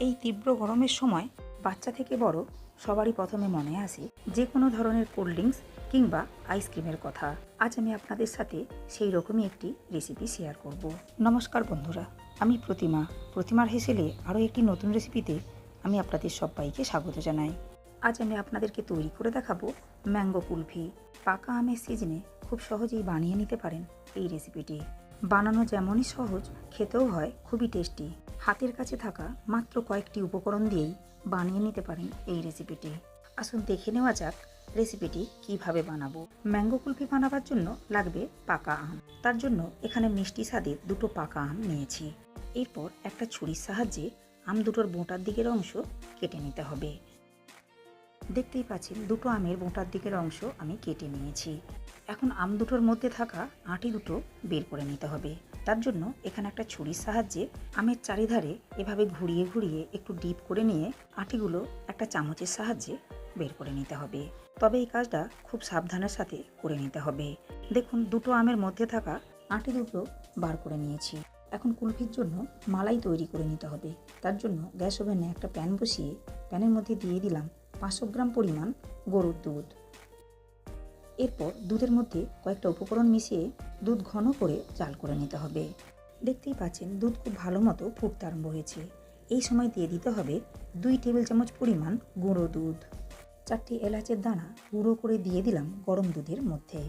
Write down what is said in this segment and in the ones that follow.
এই তীব্র গরমের সময় বাচ্চা থেকে বড় সবারই প্রথমে মনে আসে যে কোনো ধরনের কোল্ড ড্রিঙ্কস কিংবা আইসক্রিমের কথা। আজ আমি আপনাদের সাথে সেই রকমই একটি রেসিপি শেয়ার করব। নমস্কার বন্ধুরা, আমি প্রতিমা। প্রতিমার হেসেলে আরও একটি নতুন রেসিপিতে আমি আপনাদের সবাইকে স্বাগত জানাই। আজ আমি আপনাদেরকে তৈরি করে দেখাবো ম্যাঙ্গো কুলফি। পাকা আমের সিজনে খুব সহজেই বানিয়ে নিতে পারেন এই রেসিপিটি বানানো যেমনই সহজ, খেতেও হয়, খুবই টেস্টি হাতের কাছে থাকা মাত্র কয়েকটি উপকরণ দিয়েই বানিয়ে নিতে পারেন এই রেসিপিটি আসুন দেখে নেওয়া যাক রেসিপিটি কীভাবে বানাবো। ম্যাঙ্গো কুলফি বানাবার জন্য লাগবে পাকা আম। তার জন্য এখানে মিষ্টি স্বাদের দুটো পাকা আম নিয়েছি। এরপর একটা ছুরির সাহায্যে আম দুটোর বোঁটার দিকের অংশ কেটে নিতে হবে। দেখতেই পাচ্ছেন দুটো আমের বোঁটার দিকের অংশ আমি কেটে নিয়েছি। এখন আম দুটোর মধ্যে থাকা আঁটি দুটো বের করে নিতে হবে। তার জন্য এখানে একটা ছুরির সাহায্যে আমের চারিধারে এভাবে ঘুরিয়ে ঘুরিয়ে একটু ডিপ করে নিয়ে আঁটিগুলো একটা চামচের সাহায্যে বের করে নিতে হবে। তবে এই কাজটা খুব সাবধানের সাথে করে নিতে হবে। দেখুন, দুটো আমের মধ্যে থাকা আঁটি দুটো বার করে নিয়েছি। এখন কুলফির জন্য মালাই তৈরি করে নিতে হবে। তার জন্য গ্যাস ওভেনে একটা প্যান বসিয়ে প্যানের মধ্যে দিয়ে দিলাম পাঁচশো গ্রাম পরিমাণ গরুর দুধ। এরপর দুধের মধ্যে কয়েকটা উপকরণ মিশিয়ে দুধ ঘন করে জাল করে নিতে হবে। দেখতেই পাচ্ছেন, দুধ খুব ভালো মতো ফুটতে আরম্ভ হয়েছে। এই সময় দিয়ে দিতে হবে দুই টেবিল চামচ পরিমাণ গুঁড়ো দুধ। চারটি এলাচের দানা গুঁড়ো করে দিয়ে দিলাম গরম দুধের মধ্যে।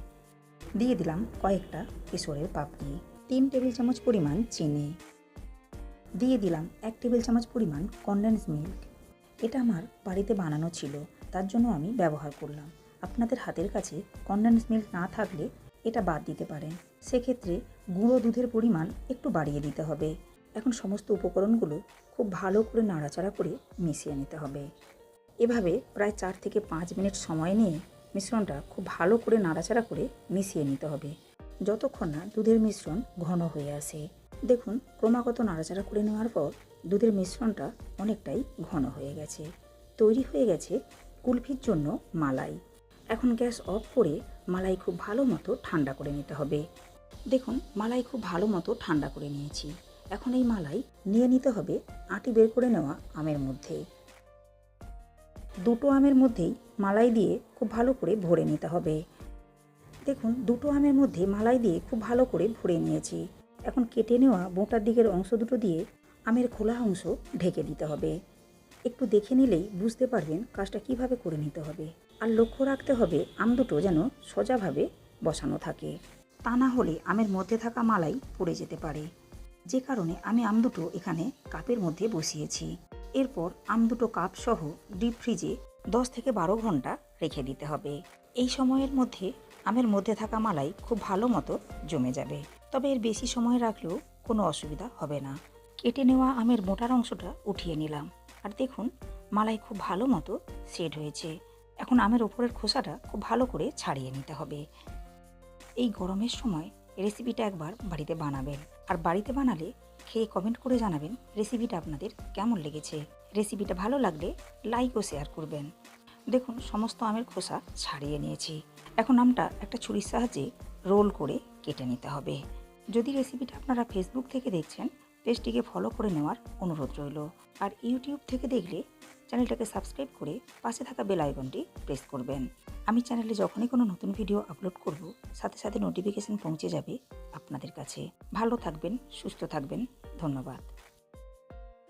দিয়ে দিলাম কয়েকটা কেশরের পাপড়ি, তিন টেবিল চামচ পরিমাণ চিনি। দিয়ে দিলাম এক টেবিল চামচ পরিমাণ কনডেন্স মিল্ক এটা আমার বাড়িতে বানানো ছিল, তার জন্য আমি ব্যবহার করলাম। আপনাদের হাতের কাছে কন্ডেন্স মিল্ক না থাকলে এটা বাদ দিতে পারেন। সেক্ষেত্রে গুঁড়ো দুধের পরিমাণ একটু বাড়িয়ে দিতে হবে। এখন সমস্ত উপকরণগুলো খুব ভালো করে নাড়াচাড়া করে মিশিয়ে নিতে হবে। এভাবে প্রায় চার থেকে পাঁচ মিনিট সময় নিয়ে মিশ্রণটা খুব ভালো করে নাড়াচাড়া করে মিশিয়ে নিতে হবে। যতক্ষণ না দুধের মিশ্রণ ঘন হয়ে আসে। দেখুন, ক্রমাগত নাড়াচাড়া করে নেওয়ার পর দুধের মিশ্রণটা অনেকটাই ঘন হয়ে গেছে। তৈরি হয়ে গেছে কুলফির জন্য মালাই। এখন গ্যাস অফ করে মালাই খুব ভালো মতো ঠান্ডা করে নিতে হবে। দেখুন, মালাই খুব ভালো মতো ঠান্ডা করে নিয়েছি। এখন এই মালাই নিয়ে নিতে হবে আটি বের করে নেওয়া আমের মধ্যে। দুটো আমের মধ্যেই মালাই দিয়ে খুব ভালো করে ভরে নিতে হবে। দেখুন, দুটো আমের মধ্যে মালাই দিয়ে খুব ভালো করে ভরে নিয়েছি। এখন কেটে নেওয়া বোঁটার দিকের অংশ দুটো দিয়ে আমের খোলা অংশ ঢেকে দিতে হবে। একটু দেখে নিলেই বুঝতে পারবেন কাজটা কীভাবে করে নিতে হবে। আর লক্ষ্য রাখতে হবে আম দুটো যেন সোজাভাবে বসানো থাকে। তা না হলে আমের মধ্যে থাকা মালাই পড়ে যেতে পারে। যে কারণে আমি আম দুটো এখানে কাপের মধ্যে বসিয়েছি। এরপর আম দুটো কাপ সহ ডিপ ফ্রিজে দশ থেকে বারো ঘণ্টা রেখে দিতে হবে। এই সময়ের মধ্যে আমের মধ্যে থাকা মালাই খুব ভালো মতো জমে যাবে। তবে এর বেশি সময় রাখলেও কোনো অসুবিধা হবে না। কেটে নেওয়া আমের মোটার অংশটা উঠিয়ে নিলাম। আর দেখুন, মালাই খুব ভালো মতো সেট হয়েছে। এখন আমের ওপরের খোসাটা খুব ভালো করে ছাড়িয়ে নিতে হবে। এই গরমের সময় রেসিপিটা একবার বাড়িতে বানাবেন। আর বাড়িতে বানালে খেয়ে কমেন্ট করে জানাবেন রেসিপিটা আপনাদের কেমন লেগেছে। রেসিপিটা ভালো লাগলে লাইক ও শেয়ার করবেন। দেখুন, সমস্ত আমের খোসা ছাড়িয়ে নিয়েছি। এখন আমটা একটা ছুরির সাহায্যে রোল করে কেটে নিতে হবে। যদি রেসিপিটা আপনারা ফেসবুক থেকে দেখছেন পেজটিকে ফলো করে নেওয়ার অনুরোধ রইল। আর ইউটিউব থেকে দেখলে চ্যানেলটাকে সাবস্ক্রাইব করে পাশে থাকা বেল আইকনটি প্রেস করবেন। আমি চ্যানেলে যখনই কোনো নতুন ভিডিও আপলোড করব, সাথে সাথে নোটিফিকেশন পৌঁছে যাবে আপনাদের কাছে। ভালো থাকবেন, সুস্থ থাকবেন, ধন্যবাদ।